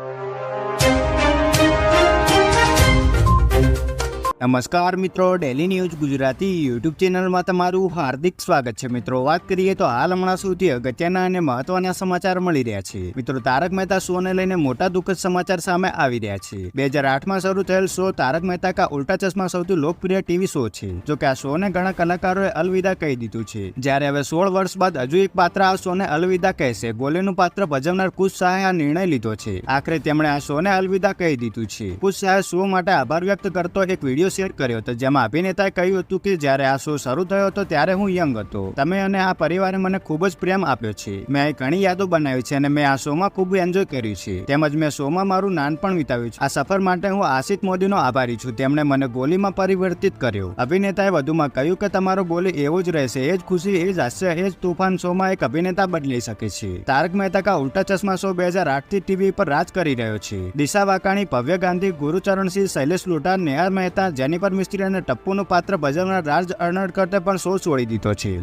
you. નમસ્કાર મિત્રો daily news Gujarati YouTube ચેનલમાં તમારું હાર્દિક સ્વાગત છે. મિત્રો, વાત કરીએ તો હાલ હમણાં સુધી અગત્યના અને મહત્વના સમાચાર મળી રહ્યા છે. મિત્રો, તારક મહેતા શોને લઈને મોટા દુઃખદ સમાચાર સામે આવી રહ્યા છે. બે હજાર આઠમાં શરૂ થયેલ શો તારક મહેતા કા ઉલ્ટા ચશ્મા સૌથી લોકપ્રિય ટીવી શો છે. જો કે આ શોને ઘણા કલાકારોએ અલવિદા કહી દીધું છે. જ્યારે હવે સોળ વર્ષ બાદ હજુ એક પાત્ર આ શોને અલવિદા કહેશે. ગોલેનું પાત્ર ભજવનાર કુશ શાહે આ નિર્ણય લીધો છે. આખરે તેમણે આ શોને અલવિદા કહી દીધું છે. કુશ શાહે શો માટે આભાર વ્યક્ત કરતો એક વીડિયો શેર કર્યો હતો જેમાં અભિનેતાએ કહ્યું હતું કે જ્યારે આ શો શરૂ થયો હતો ત્યારે હું યંગ હતો. તમે અને આ પરિવારે મને ખૂબ જ પ્રેમ આપ્યો છે. મેં ઘણી યાદો બનાવી છે અને મેં આ શોમાં ખૂબ એન્જોય કર્યું છે. તેમજ મેં શોમાં મારું નાનપણ વિતાવ્યું છે. આ સફર માટે હું આશિત મોદીનો આભારી છું. તેમણે મને ગોલીમાં પરિવર્તિત કર્યો. અભિનેતાએ વધુમાં કહ્યું કે તમારો ગોલી એવો જ રહેશે, એ જ ખુશી, એ જ હાસ્ય, એ જ તોફાન શોમાં એક અભિનેતા બદલી શકે છે. તારક મહેતા કા ઉલ્ટા ચશ્મા શો બે હજાર આઠથી ટીવી પર રાજ કરી રહ્યો છે. દિશા વાકાણી, ભવ્ય ગાંધી, ગુરુચરણસિંહ, શૈલેષ લોટા નેહા મહેતા જેનિફર મિસ્ત્રી અને ટપ્પુનું પાત્ર ભજવનાર રાજ અર્ણડ કરતે પણ શો છોડી દીધો છે.